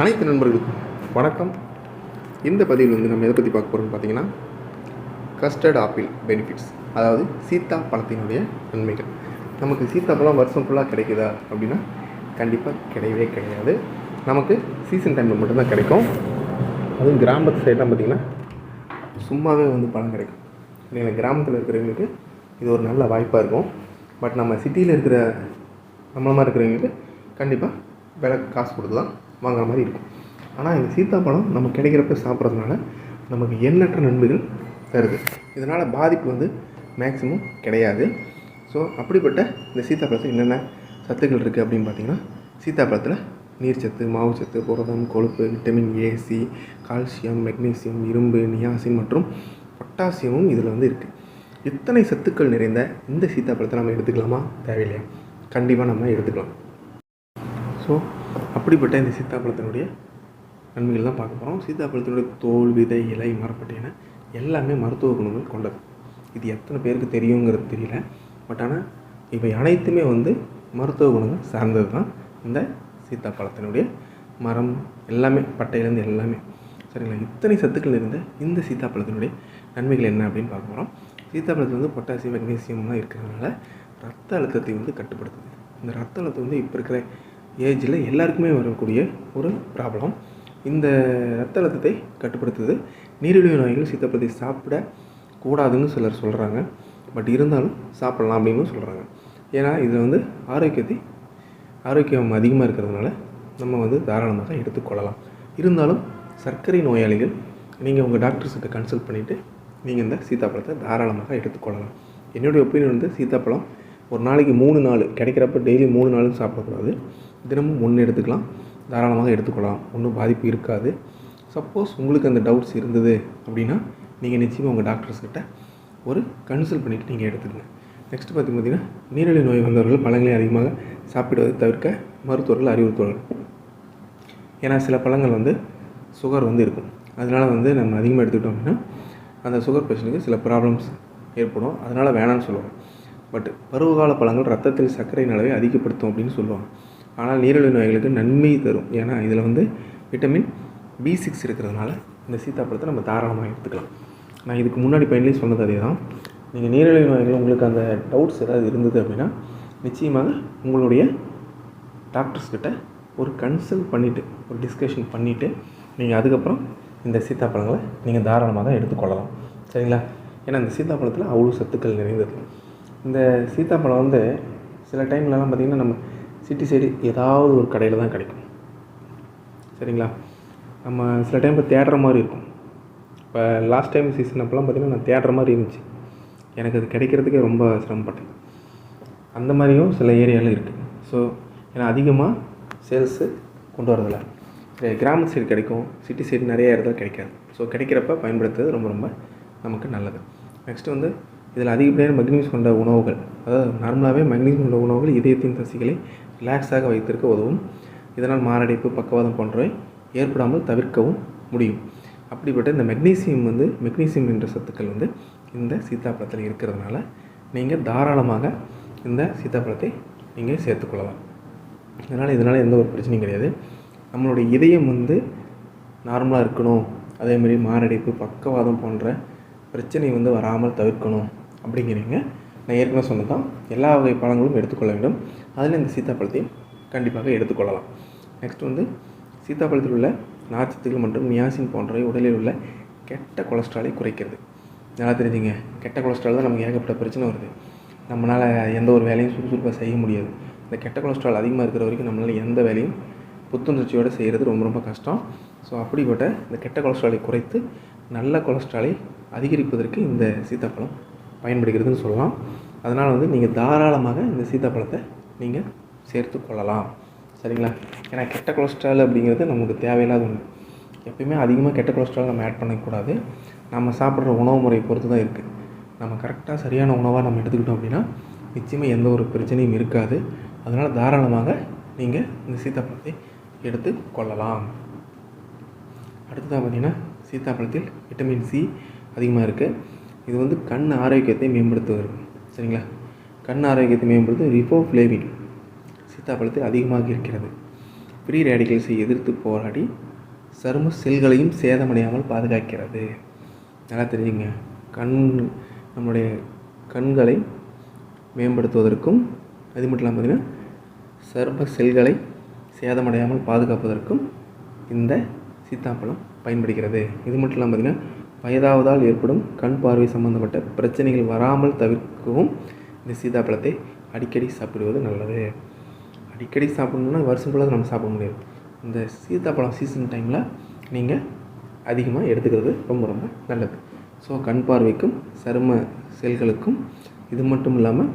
அனைத்து நண்பர்களுக்கும் வணக்கம். இந்த பதிவில் வந்து நம்ம எதை பற்றி பார்க்க போகிறோம்னு பார்த்தீங்கன்னா கஸ்டர்ட் ஆப்பிள் பெனிஃபிட்ஸ் அதாவது சீத்தா பழத்தினுடைய நன்மைகள். நமக்கு சீத்தாப்பழம் வருஷம் ஃபுல்லாக கிடைக்குதா அப்படின்னா கண்டிப்பாக கிடையவே கிடையாது. நமக்கு சீசன் டைமில் மட்டும்தான் கிடைக்கும். அதுவும் கிராமத்து சைடெலாம் பார்த்திங்கன்னா சும்மாவே வந்து பழம் கிடைக்கும். இல்லைங்களா கிராமத்தில் இருக்கிறவங்களுக்கு இது ஒரு நல்ல வாய்ப்பாக இருக்கும். பட் நம்ம சிட்டியில் இருக்கிற நம்மள மாதிரி இருக்கிறவங்களுக்கு கண்டிப்பாக விலை காசு கொடுத்து தான் வாங்குற மாதிரி இருக்கும். ஆனால் இந்த சீத்தாப்பழம் நம்ம கிடைக்கிறப்ப சாப்பிட்றதுனால நமக்கு எண்ணற்ற நன்மைகள் தருது. இதனால் பாதிப்பு வந்து மேக்ஸிமம் கிடையாது. ஸோ அப்படிப்பட்ட இந்த சீத்தாப்பழத்தில் என்னென்ன சத்துக்கள் இருக்குது அப்படின்னு பார்த்தீங்கன்னா சீத்தாப்பழத்தில் நீர்ச்சத்து மாவுச்சத்து புரதம் கொழுப்பு vitamin A C calcium magnesium இரும்பு நியாசின் மற்றும் பொட்டாசியமும் இதில் வந்து இருக்குது இத்தனை சத்துக்கள் நிறைந்த இந்த சீத்தாப்பழத்தை நம்ம எடுத்துக்கலாமா? தேவையில்லையா. கண்டிப்பாக நம்ம எடுத்துக்கலாம். ஸோ அப்படிப்பட்ட இந்த சீத்தாப்பழத்தினுடைய நன்மைகள் தான் பார்க்க போகிறோம் சீத்தாப்பழத்தினுடைய தோல் விதை இலை மரப்பட்டை என எல்லாமே மருத்துவ குணங்கள் கொண்டது. இது எத்தனை பேருக்கு தெரியுங்கிறது தெரியல. பட் ஆனால் இவை அனைத்துமே வந்து மருத்துவ குணங்கள் சார்ந்தது தான் இந்த சீத்தாப்பழத்தினுடைய மரம். எல்லாமே பட்டையிலேருந்து எல்லாமே. சரிங்களா? இத்தனை சத்துக்கள் இருந்த இந்த சீத்தாப்பழத்தினுடைய நன்மைகள் என்ன அப்படின்னு பார்க்க போகிறோம் சீத்தாப்பழத்தில் வந்து பொட்டாசியம் மெக்னீசியம்லாம் இருக்கிறதுனால ரத்த அழுத்தத்தை வந்து கட்டுப்படுத்துது. இந்த ரத்த அழுத்தம் வந்து இப்போ இருக்கிற ஏஜில் எல்லாருக்குமே வரக்கூடிய ஒரு ப்ராப்ளம் இந்த ரத்த அழுத்தத்தை கட்டுப்படுத்துது. நீரிழிவு நோய்கள் சீத்தாப்பழத்தை சாப்பிட கூடாதுன்னு சிலர் சொல்கிறாங்க பட் இருந்தாலும் சாப்பிடலாம் அப்படின்னு சொல்கிறாங்க ஏன்னா இதில் வந்து ஆரோக்கியத்தை ஆரோக்கியம் அதிகமாக இருக்கிறதுனால நம்ம வந்து தாராளமாக எடுத்துக்கொள்ளலாம் இருந்தாலும் சர்க்கரை நோயாளிகள் நீங்கள் உங்கள் டாக்டர்ஸ்கிட்ட கன்சல்ட் பண்ணிவிட்டு நீங்கள் இந்த சீத்தாப்பழத்தை தாராளமாக எடுத்துக்கொள்ளலாம் என்னுடைய ஒப்பீனியன் வந்து சீத்தாப்பழம் ஒரு நாளைக்கு மூணு நாள் கிடைக்கிறப்ப டெய்லி மூணு நாளும் சாப்பிடக்கூடாது. தினமும் ஒன்று எடுத்துக்கலாம். தாராளமாக எடுத்துக்கொள்ளலாம். ஒன்றும் பாதிப்பு இருக்காது. சப்போஸ் உங்களுக்கு அந்த டவுட்ஸ் இருந்தது அப்படின்னா நீங்கள் நிச்சயமாக உங்கள் டாக்டர்ஸ்கிட்ட ஒரு கன்சல்ட் பண்ணிவிட்டு நீங்கள் எடுத்துக்கங்க. நெக்ஸ்ட் பார்த்து பார்த்திங்கன்னா நீரிழிவு நோய் வந்தவர்கள் பழங்களை அதிகமாக சாப்பிடுவதை தவிர்க்க மருத்துவர்கள் அறிவுறுத்துவார்கள். ஏன்னா சில பழங்கள் வந்து சுகர் வந்து இருக்கும். அதனால் வந்து நம்ம அதிகமாக எடுத்துக்கிட்டோம் அப்படின்னா அந்த சுகர் பேஷண்ட்டுக்கு சில ப்ராப்ளம்ஸ் ஏற்படும். அதனால் வேணாம்னு சொல்லுவாங்க. பட் பருவகால பழங்கள் ரத்தத்தில் சர்க்கரையின் அளவை அதிகப்படுத்தும் அப்படின்னு சொல்லுவாங்க. ஆனால் நீரிழிவு நோய்களுக்கு நன்மை தரும். ஏன்னா இதில் வந்து விட்டமின் பி சிக்ஸ் இருக்கிறதுனால இந்த சீத்தாப்பழத்தை நம்ம தாராளமாக எடுத்துக்கலாம். நான் இதுக்கு முன்னாடி பயன்லேயும் சொன்னது அதே தான் நீங்கள் நீரிழிவு நோய்கள் உங்களுக்கு அந்த டவுட்ஸ் ஏதாவது இருந்தது அப்படின்னா நிச்சயமாக உங்களுடைய டாக்டர்ஸ்கிட்ட ஒரு கன்சல்ட் பண்ணிவிட்டு ஒரு டிஸ்கஷன் பண்ணிவிட்டு நீங்கள் அதுக்கப்புறம் இந்த சீத்தாப்பழங்களை நீங்கள் தாராளமாக தான் எடுத்துக்கொள்ளலாம். சரிங்களா? ஏன்னா இந்த சீத்தாப்பழத்தில் அவ்வளோ சத்துக்கள் நிறைந்தது. இந்த சீத்தாப்பழம் வந்து சில டைம்லலாம் பார்த்திங்கன்னா நம்ம சிட்டி சைடு ஏதாவது ஒரு கடையில் தான் கிடைக்கும். சரிங்களா? நம்ம சில டைம் இப்போ தேடுற மாதிரி இருக்கும். இப்போ லாஸ்ட் டைம் சீசன் அப்போலாம் பார்த்திங்கன்னா நான் தேடுற மாதிரி இருந்துச்சு. எனக்கு அது கிடைக்கிறதுக்கே ரொம்ப சிரமப்பட்டேன். அந்த மாதிரியும் சில ஏரியாவில் இருக்குது ஸோ ஏன்னா அதிகமாக சேல்ஸு கொண்டு வரதில்லை. சரி கிராம சைடு கிடைக்கும். சிட்டி சைடு நிறைய இடத்துல கிடைக்காது. ஸோ கிடைக்கிறப்ப பயன்படுத்துறது ரொம்ப ரொம்ப நமக்கு நல்லது. நெக்ஸ்ட்டு வந்து இதில் அதிகப்படியான மக்னீஸ் கொண்ட உணவுகள். அதாவது நார்மலாகவே மெக்னீசியம் உள்ள உணவுகள் இதயத்தின் தசைகளை ரிலாக்ஸாக வைத்திருக்க உதவும். இதனால் மாரடைப்பு பக்கவாதம் போன்றவை ஏற்படாமல் தவிர்க்கவும் முடியும். அப்படிப்பட்ட இந்த மெக்னீசியம் வந்து மெக்னீசியம் என்ற சத்துக்கள் வந்து இந்த சீத்தாப்பழத்தில் இருக்கிறதுனால நீங்கள் தாராளமாக இந்த சீத்தாப்பழத்தை நீங்கள் சேர்த்துக்கொள்ளலாம் அதனால் இதனால் எந்த ஒரு பிரச்சனையும் கிடையாது. நம்மளுடைய இதயம் வந்து நார்மலாக இருக்கணும். அதேமாதிரி மாரடைப்பு பக்கவாதம் போன்ற பிரச்சனை வந்து வராமல் தவிர்க்கணும். அப்படிங்கிறீங்க. நான் ஏற்கனவே சொன்னதான் எல்லா வகை பழங்களும் எடுத்துக்கொள்ள வேண்டும். அதில் இந்த சீத்தாப்பழத்தையும் கண்டிப்பாக எடுத்துக்கொள்ளலாம். நெக்ஸ்ட் வந்து சீத்தாப்பழத்தில் உள்ள நார்ச்சத்துக்கள் மற்றும் மியாசின் போன்றவை உடலில் உள்ள கெட்ட கொலஸ்ட்ராலை குறைக்கிறது. நல்லா தெரிஞ்சுங்க. கெட்ட கொலஸ்ட்ரால் தான் நமக்கு ஏகப்பட்ட பிரச்சனை வருது. நம்மளால் எந்த ஒரு வேலையும் சுறுசுறுப்பாக செய்ய முடியாது. இந்த கெட்ட கொலஸ்ட்ரால் அதிகமாக இருக்கிற வரைக்கும் நம்மளால் எந்த வேலையும் புத்துணர்ச்சியோடு செய்கிறது ரொம்ப ரொம்ப கஷ்டம். ஸோ அப்படிப்பட்ட இந்த கெட்ட கொலஸ்ட்ராலை குறைத்து நல்ல கொலஸ்ட்ராலை அதிகரிப்பதற்கு இந்த சீத்தாப்பழம் பயன்படுகிறதுன்னு சொல்லலாம். அதனால் வந்து நீங்கள் தாராளமாக இந்த சீத்தாப்பழத்தை நீங்கள் சேர்த்து கொள்ளலாம். சரிங்களா? ஏன்னா கெட்ட கொலஸ்ட்ரால் அப்படிங்கிறது நமக்கு தேவையில்லாத ஒன்று எப்பயுமே அதிகமாக கெட்ட கொலஸ்ட்ரால் நம்ம ஆட் பண்ணக்கூடாது. நம்ம சாப்பிட்ற உணவு முறையை பொறுத்து தான் இருக்குது நம்ம கரெக்டாக சரியான உணவாக நம்ம எடுத்துக்கிட்டோம் அப்படின்னா நிச்சயமாக எந்த ஒரு பிரச்சனையும் இருக்காது. அதனால் தாராளமாக நீங்கள் இந்த சீத்தாப்பழத்தை எடுத்து கொள்ளலாம். அடுத்ததாக பார்த்திங்கன்னா சீத்தாப்பழத்தில் விட்டமின் சி அதிகமாக இருக்குது இது வந்து கண் ஆரோக்கியத்தை மேம்படுத்துவது சரிங்களா? கண் ஆரோக்கியத்தை மேம்படுத்த ரிபோஃப்ளேவின் சீத்தாப்பழத்தில் அதிகமாக இருக்கிறது. ஃப்ரீ ரேடிக்கல்ஸை எதிர்த்து போராடி சரும செல்களையும் சேதமடையாமல் பாதுகாக்கிறது. நல்லா தெரியுங்க கண் நம்மளுடைய கண்களை மேம்படுத்துவதற்கும் அது மட்டும் இல்லாமல் பார்த்திங்கன்னா சர்ம செல்களை சேதமடையாமல் பாதுகாப்பதற்கும் இந்த சீத்தாப்பழம் பயன்படுகிறது. இது மட்டும் இல்லாமல் பார்த்திங்கன்னா வயதாவதால் ஏற்படும் கண் பார்வை சம்பந்தப்பட்ட பிரச்சனைகள் வராமல் தவிர்க்கவும் இந்த சீதாப்பழத்தை அடிக்கடி சாப்பிடுவது நல்லது. அடிக்கடி சாப்பிடணுன்னா வருஷம் ஃபுல்லாக நம்ம சாப்பிட முடியாது. இந்த சீத்தாப்பழம் சீசன் டைமில் நீங்கள் அதிகமாக எடுத்துக்கிறது ரொம்ப ரொம்ப நல்லது. ஸோ கண் பார்வைக்கும் சரும செல்களுக்கும் இது மட்டும் இல்லாமல்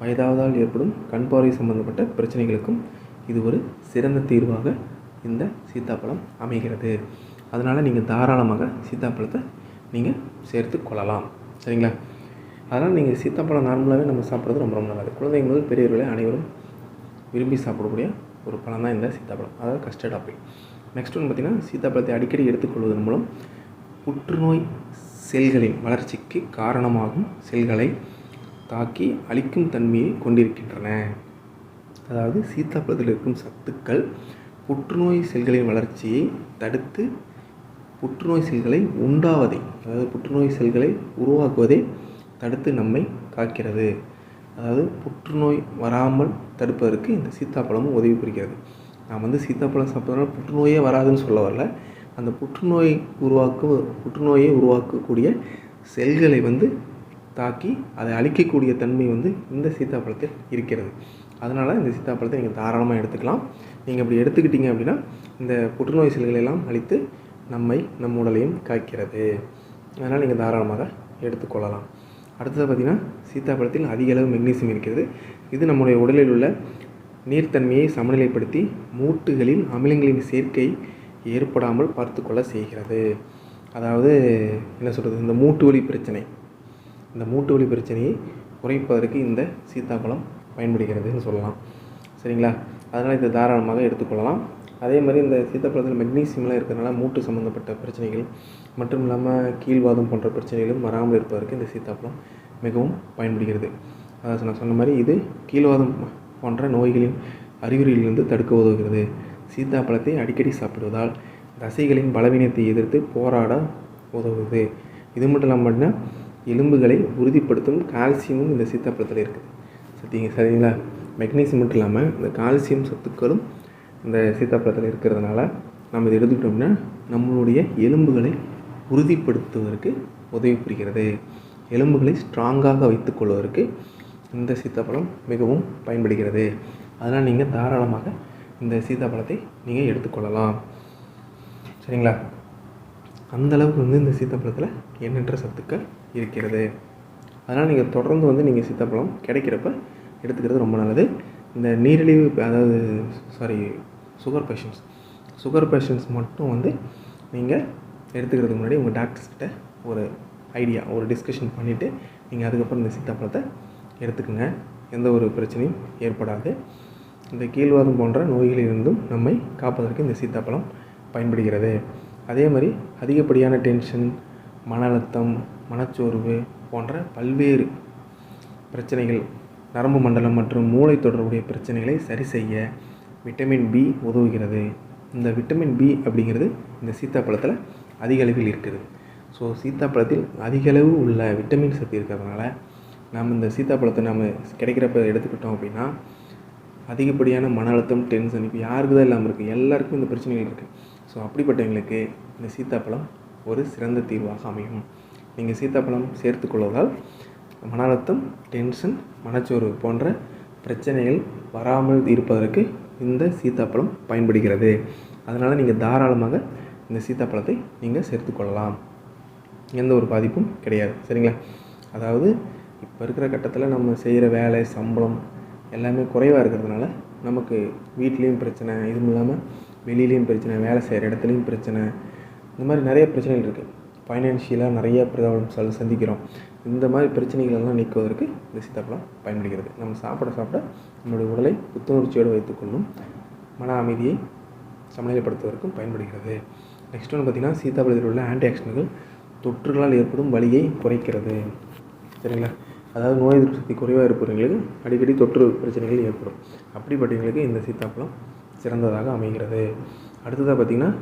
வயதாவதால் ஏற்படும் கண் பார்வை சம்பந்தப்பட்ட பிரச்சனைகளுக்கும் இது ஒரு சிறந்த தீர்வாக இந்த சீத்தாப்பழம் அமைகிறது. அதனால் நீங்கள் தாராளமாக சீத்தாப்பழத்தை நீங்கள் சேர்த்து கொள்ளலாம். சரிங்களா? அதனால் நீங்கள் சீத்தாப்பழம் நார்மலாகவே நம்ம சாப்பிட்றது ரொம்ப ரொம்ப நல்லது. குழந்தைங்க முதல் பெரியவர்களே அனைவரும் விரும்பி சாப்பிடக்கூடிய ஒரு பழம் தான் இந்த சீத்தாப்பழம். அதாவது கஸ்டர்ட் ஆப்பிள் நெக்ஸ்ட் ஒன்று பார்த்திங்கன்னா சீத்தாப்பழத்தை அடிக்கடி எடுத்துக்கொள்வதன் மூலம் புற்றுநோய் செல்களின் வளர்ச்சிக்கு காரணமாகும் செல்களை தாக்கி அழிக்கும் தன்மையை கொண்டிருக்கின்றன. அதாவது சீத்தாப்பழத்தில் இருக்கும் சத்துக்கள் புற்றுநோய் செல்களின் வளர்ச்சியை தடுத்து புற்றுநோய் செல்களை உண்டாவதை அதாவது புற்றுநோய் செல்களை உருவாக்குவதை தடுத்து நம்மை காக்கிறது. அதாவது புற்றுநோய் வராமல் தடுப்பதற்கு இந்த சீத்தாப்பழமும் உதவி புரிகிறது. நான் வந்து சீத்தாப்பழம் சாப்பிட்றதுனால புற்றுநோயே வராதுன்னு சொல்ல வரல. அந்த புற்றுநோய் உருவாக்க புற்றுநோயை உருவாக்கக்கூடிய செல்களை வந்து தாக்கி அதை அழிக்கக்கூடிய தன்மை வந்து இந்த சீத்தாப்பழத்தில் இருக்கிறது. அதனால் இந்த சீத்தாப்பழத்தை நீங்கள் தாராளமாக எடுத்துக்கலாம். நீங்கள் அப்படி எடுத்துக்கிட்டீங்க அப்படின்னா இந்த புற்றுநோய் செல்களை எல்லாம் அழித்து நம்மை நம் உடலையும் காக்கிறது. அதனால் நீங்கள் தாராளமாக எடுத்துக்கொள்ளலாம் அடுத்தது பார்த்திங்கன்னா சீத்தாப்பழத்தில் அதிக அளவு மெக்னீசியம் இருக்கிறது. இது நம்முடைய உடலில் உள்ள நீர்த்தன்மையை சமநிலைப்படுத்தி மூட்டுகளில் அமிலங்களின் சேர்க்கை ஏற்படாமல் பார்த்துக்கொள்ள செய்கிறது. அதாவது என்ன சொல்கிறது இந்த மூட்டு வலி பிரச்சனை. இந்த மூட்டு வலி பிரச்சனையை குறைப்பதற்கு இந்த சீத்தாப்பழம் பயன்படுகிறதுன்னு சொல்லலாம். சரிங்களா? அதனால் இதை தாராளமாக எடுத்துக்கொள்ளலாம் அதே மாதிரி இந்த சீத்தாப்பழத்தில் மெக்னீசியம்லாம் இருக்கிறதுனால மூட்டு சம்மந்தப்பட்ட பிரச்சனைகள் மட்டும் இல்லாமல் கீழ்வாதம் போன்ற பிரச்சனைகளும் வராமல் இருப்பதற்கு இந்த சீத்தாப்பழம் மிகவும் பயன்படுகிறது. அதாவது நான் சொன்ன மாதிரி இது கீழ்வாதம் போன்ற நோய்களின் அறிகுறியிலிருந்து தடுக்க உதவுகிறது. சீத்தாப்பழத்தை அடிக்கடி சாப்பிடுவதால் தசைகளின் பலவீனத்தை எதிர்த்து போராட உதவுது இது மட்டும் இல்லாமல் பார்த்தீங்கன்னா எலும்புகளை உறுதிப்படுத்தும் கால்சியமும் இந்த சீத்தாப்பழத்தில் இருக்குது. சத்திங்க சரிங்களா? மெக்னீசியம் மட்டும் இல்லாமல் இந்த கால்சியம் சத்துக்களும் இந்த சீத்தாப்பழத்தில் இருக்கிறதுனால நம்ம இதை எடுத்துக்கிட்டோம்னா நம்மளுடைய எலும்புகளை உறுதிப்படுத்துவதற்கு உதவி புரிகிறது. எலும்புகளை ஸ்ட்ராங்காக வைத்துக்கொள்வதற்கு இந்த சீத்தாப்பழம் மிகவும் பயன்படுகிறது. அதனால் நீங்கள் தாராளமாக இந்த சீத்தாப்பழத்தை நீங்கள் எடுத்துக்கொள்ளலாம். சரிங்களா? அந்தளவுக்கு வந்து இந்த சீத்தாப்பழத்தில் எண்ணற்ற சத்துக்கள் இருக்கிறது. அதனால் நீங்கள் தொடர்ந்து வந்து நீங்கள் சீத்தாப்பழம் கிடைக்கிறப்ப எடுத்துக்கிறது ரொம்ப நல்லது. இந்த நீரிழிவு அதாவது sorry sugar patients sugar patients மட்டும் வந்து நீங்கள் எடுத்துக்கிறதுக்கு முன்னாடி உங்கள் டாக்டர்ஸ்கிட்ட ஒரு ஐடியா ஒரு டிஸ்கஷன் பண்ணிவிட்டு நீங்கள் அதுக்கப்புறம் இந்த சீத்தாப்பழத்தை எடுத்துக்கோங்க. எந்த ஒரு பிரச்சனையும் ஏற்படாது. இந்த கீழ்வாதம் போன்ற நோய்களிலிருந்தும் நம்மை காப்பதற்கு இந்த சீத்தாப்பழம் பயன்படுகிறது. அதே மாதிரி அதிகப்படியான டென்ஷன் மன அழுத்தம் மனச்சோர்வு போன்ற பல்வேறு பிரச்சனைகள் நரம்பு மண்டலம் மற்றும் மூளை தொடர்புடைய பிரச்சனைகளை சரி செய்ய விட்டமின் பி உதவுகிறது. இந்த விட்டமின் பி அப்படிங்கிறது இந்த சீத்தாப்பழத்தில் அதிக அளவில் இருக்குது. ஸோ சீத்தாப்பழத்தில் அதிக அளவு உள்ள விட்டமின் சத்து இருக்கிறதுனால நம்ம இந்த சீத்தாப்பழத்தை நம்ம கிடைக்கிறப்ப எடுத்துக்கிட்டோம் அப்படின்னா அதிகப்படியான மன அழுத்தம் டென்ஷன் இப்போ யாருக்கு தான் இல்லாமல் இருக்குது எல்லாருக்கும் இந்த பிரச்சனைகள் இருக்குது ஸோ அப்படிப்பட்டவங்களுக்கு இந்த சீத்தாப்பழம் ஒரு சிறந்த தீர்வாக அமையும். நீங்கள் சீத்தாப்பழம் சேர்த்துக்கொள்வதால் மன அழுத்தம் டென்ஷன் மனச்சோர்வு போன்ற பிரச்சனைகள் வராமல் இருப்பதற்கு இந்த சீத்தாப்பழம் பயன்படுகிறது. அதனால் நீங்கள் தாராளமாக இந்த சீத்தாப்பழத்தை நீங்கள் சேர்த்துக்கொள்ளலாம் எந்த ஒரு பாதிப்பும் கிடையாது. சரிங்களா? அதாவது இப்போ இருக்கிற கட்டத்தில் நம்ம செய்கிற வேலை சம்பளம் எல்லாமே குறைவாக இருக்கிறதுனால நமக்கு வீட்லேயும் பிரச்சனை இதுவும் இல்லாமல் வெளியிலையும் பிரச்சனை வேலை செய்கிற இடத்துலையும் பிரச்சனை. இந்த மாதிரி நிறைய பிரச்சனைகள் இருக்குது ஃபைனான்ஷியலாக நிறைய ப்ராப்ளம்ஸால் சந்திக்கிறோம். இந்த மாதிரி பிரச்சனைகளெல்லாம் நீக்குவதற்கு இந்த சீத்தாப்பழம் பயன்படுகிறது. நம்ம சாப்பிட சாப்பிட நம்மளுடைய உடலை புத்துணர்ச்சியோடு வைத்துக்கொள்ளும் மன அமைதியை சமநிலைப்படுத்துவதற்கும் பயன்படுகிறது. நெக்ஸ்ட் ஒன்று பார்த்திங்கன்னா சீத்தாப்பழத்தில் உள்ள ஆன்டி ஆக்சிடன்ட்கள் தொற்றுகளால் ஏற்படும் வலியை குறைக்கிறது. சரிங்களா? அதாவது நோய் எதிர்ப்பு சக்தி குறைவாக இருப்பவர்களுக்கு அடிக்கடி தொற்று பிரச்சனைகள் ஏற்படும். அப்படிப்பட்டவங்களுக்கு இந்த சீத்தாப்பழம் சிறந்ததாக அமைகிறது. அடுத்ததாக பார்த்திங்கன்னா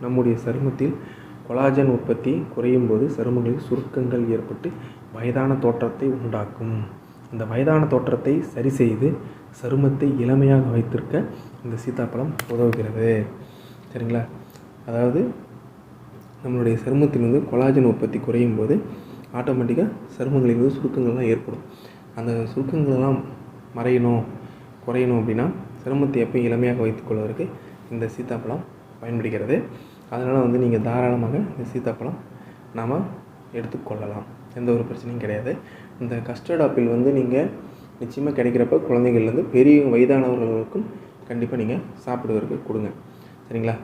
நம்முடைய சருமத்தில் கொலாஜன் உற்பத்தி குறையும் போது சருமங்களில் சுருக்கங்கள் ஏற்பட்டு வயதான தோற்றத்தை உண்டாக்கும். இந்த வயதான தோற்றத்தை சரி செய்து சருமத்தை இளமையாக வைத்திருக்க இந்த சீத்தாப்பழம் உதவுகிறது. சரிங்களா? அதாவது நம்மளுடைய சருமத்தில் வந்து கொலாஜன் உற்பத்தி குறையும் போது ஆட்டோமேட்டிக்காக சருமங்களில் வந்து சுருக்கங்கள்லாம் ஏற்படும். அந்த சுருக்கங்களெல்லாம் மறையணும் குறையணும் அப்படின்னா சிரமத்தை எப்பயும் இளமையாக வைத்துக்கொள்வதற்கு இந்த சீத்தாப்பழம் பயன்படுகிறது. அதனால் வந்து நீங்கள் தாராளமாக இந்த சீத்தாப்பழம் நாம் எடுத்துக்கொள்ளலாம் எந்த ஒரு பிரச்சனையும் கிடையாது. இந்த கஸ்டர்ட் ஆப்பிள் வந்து நீங்கள் நிச்சயமாக கிடைக்கிறப்ப குழந்தைங்கள்லேருந்து பெரிய வயதானவர்களுக்கும் கண்டிப்பாக நீங்கள் சாப்பிடுவதற்கு கொடுங்க. சரிங்களா?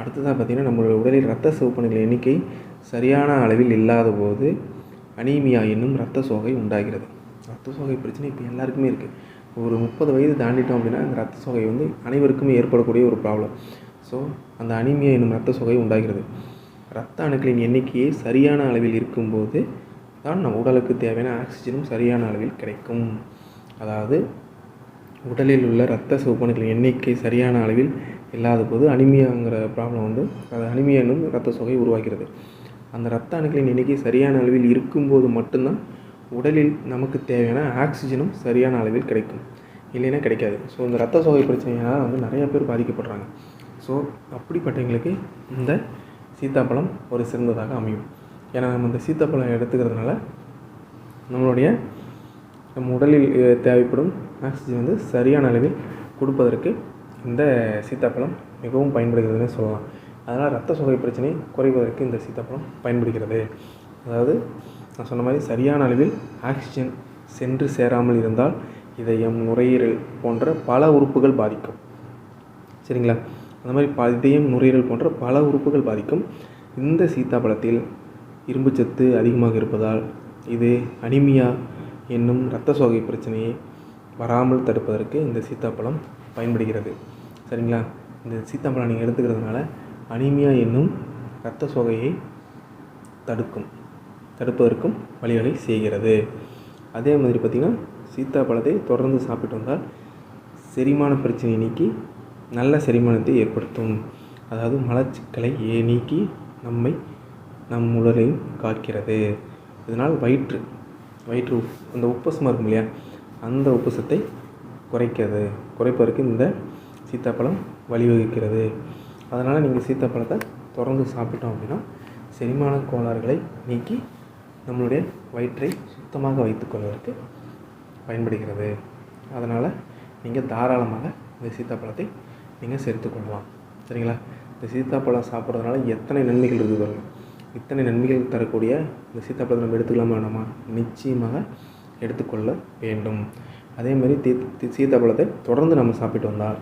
அடுத்ததாக பார்த்திங்கன்னா நம்மளோட உடலில் ரத்த சிவப்பணுக்கள் எண்ணிக்கை சரியான அளவில் இல்லாத போது அனீமியா என்னும் ரத்த சோகை உண்டாகிறது. ரத்த சோகை பிரச்சனை இப்போ எல்லாருக்குமே இருக்குது ஒரு முப்பது வயது தாண்டிட்டோம் அப்படின்னா அந்த ரத்த சோகை வந்து அனைவருக்குமே ஏற்படக்கூடிய ஒரு ப்ராப்ளம் ஸோ அந்த அனிமியா என்னும் ரத்த சோகை உண்டாகிறது. ரத்த அணுக்களின் எண்ணிக்கையை சரியான அளவில் இருக்கும்போது தான் நம் உடலுக்கு தேவையான ஆக்சிஜனும் சரியான அளவில் கிடைக்கும். அதாவது உடலில் உள்ள இரத்த சிவப்பணுக்களின் எண்ணிக்கை சரியான அளவில் இல்லாத போது அனிமியாங்கிற ப்ராப்ளம் வந்து அது அனிமியா என்னும் இரத்த சோகை உருவாகிறது. அந்த இரத்த அணுக்களின் எண்ணிக்கை சரியான அளவில் இருக்கும்போது மட்டும்தான் உடலில் நமக்கு தேவையான ஆக்சிஜனும் சரியான அளவில் கிடைக்கும். இல்லைன்னா கிடைக்காது. ஸோ இந்த ரத்த சோகை பிரச்சனையினால் வந்து நிறைய பேர் பாதிக்கப்படுறாங்க. ஸோ அப்படிப்பட்டவங்களுக்கு இந்த சீத்தாப்பழம் ஒரு சிறந்ததாக அமையும். ஏன்னா நம்ம இந்த சீத்தாப்பழம் எடுத்துக்கிறதுனால நம்மளுடைய நம் உடலில் தேவைப்படும் ஆக்சிஜன் வந்து சரியான அளவில் கொடுப்பதற்கு இந்த சீத்தாப்பழம் மிகவும் பயன்படுகிறதுன்னு சொல்லலாம். அதனால் ரத்த சோகை பிரச்சனை குறைவதற்கு இந்த சீத்தாப்பழம் பயன்படுகிறது. அதாவது நான் சொன்ன மாதிரி சரியான அளவில் ஆக்சிஜன் சென்று சேராமல் இருந்தால் இதயம் நுரையீரல் போன்ற பல உறுப்புகள் பாதிக்கும். சரிங்களா? அந்த மாதிரி ப இதயம் நுரையீரல் போன்ற பல உறுப்புகள் பாதிக்கும். இந்த சீத்தாப்பழத்தில் இரும்புச்சத்து அதிகமாக இருப்பதால் இது அனிமியா என்னும் இரத்த சோகை பிரச்சனையை வராமல் தடுப்பதற்கு இந்த சீத்தாப்பழம் பயன்படுகிறது. சரிங்களா? இந்த சீத்தாப்பழம் நீங்கள் எடுத்துக்கிறதுனால அனிமியா என்னும் இரத்த சோகையை தடுக்கும் தடுப்பதற்கும் வழிவகை செய்கிறது. அதே மாதிரி பார்த்திங்கன்னா சீத்தாப்பழத்தை தொடர்ந்து சாப்பிட்டு வந்தால் செரிமான பிரச்சனையை நீக்கி நல்ல செரிமானத்தை ஏற்படுத்தும். அதாவது மலச்சிக்கலை ஏ நீக்கி நம்மை நம் உடலையும் காக்கிறது. இதனால் வயிற்று வயிற்று உப் அந்த உப்பசமாக இருக்கும் இல்லையா? அந்த உப்பசத்தை குறைக்கிறது. குறைப்பதற்கு இந்த சீத்தாப்பழம் வழிவகுக்கிறது. அதனால் நீங்கள் சீத்தாப்பழத்தை தொடர்ந்து சாப்பிட்டோம் அப்படின்னா செரிமான கோளாறுகளை நீக்கி நம்மளுடைய வயிற்றை சுத்தமாக வைத்துக்கொள்வதற்கு பயன்படுகிறது. அதனால் நீங்கள் தாராளமாக இந்த சீத்தாப்பழத்தை நீங்கள் சேர்த்துக்கொள்ளலாம் சரிங்களா? இந்த சீத்தாப்பழம் சாப்பிட்றதுனால எத்தனை நன்மைகள் இருக்குது பாருங்க. இத்தனை நன்மைகள் தரக்கூடிய இந்த சீத்தாப்பழத்தை நம்ம எடுத்துக்கலாமா வேணாமா நிச்சயமாக எடுத்துக்கொள்ள வேண்டும். அதே மாதிரி தீ சீத்தாப்பழத்தை தொடர்ந்து நம்ம சாப்பிட்டு வந்தால்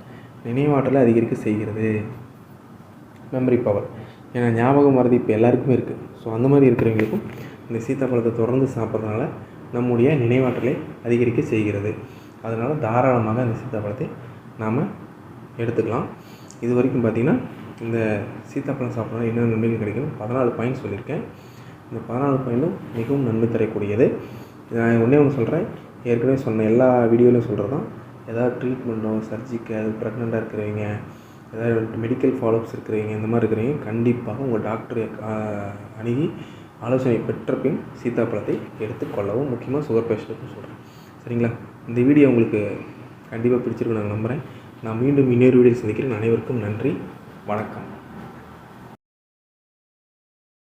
நினைவாற்றலை அதிகரிக்க செய்கிறது. மெமரி பவர் ஏன்னா ஞாபகம் மறதி இப்போ எல்லாருக்குமே இருக்குது ஸோ அந்த மாதிரி இருக்கிறவங்களுக்கும் இந்த சீத்தாப்பழத்தை தொடர்ந்து சாப்பிட்றதுனால நம்முடைய நினைவாற்றலை அதிகரிக்க செய்கிறது. அதனால் தாராளமாக இந்த சீத்தாப்பழத்தை நாம் எடுத்துக்கலாம். இது வரைக்கும் பார்த்திங்கன்னா இந்த சீத்தாப்பழம் சாப்பிட்றதுனால என்ன நன்மைகள் கிடைக்கும். பதினாலு பாயிண்ட் சொல்லியிருக்கேன். இந்த பதினாலு பாயிண்ட்டும் மிகவும் நன்மை தரக்கூடியது. நான் ஒன்றே ஒன்று சொல்கிறேன் ஏற்கனவே சொன்ன எல்லா வீடியோலையும் சொல்கிறது தான் ஏதாவது ட்ரீட்மெண்ட்டோ சர்ஜிக்கல் ப்ரெக்னெண்ட்டாக இருக்கிறவங்க ஏதாவது மெடிக்கல் ஃபாலோஅப்ஸ் இருக்கிறவங்க இந்த மாதிரி இருக்கிறவங்க கண்டிப்பாக உங்கள் டாக்டரை அணுகி ஆலோசனை பெற்ற பின் சீத்தாப்பழத்தை எடுத்துக்கொள்ளவும் முக்கியமாக சுகர் பேஷண்ட்டுக்கும் சொல்கிறேன் சரிங்களா? இந்த வீடியோ உங்களுக்கு கண்டிப்பாக பிடிச்சிருக்கு நான் நம்புகிறேன் நான் மீண்டும் இன்னொரு வீடியோ சந்திக்கிறேன். அனைவருக்கும் நன்றி. வணக்கம்.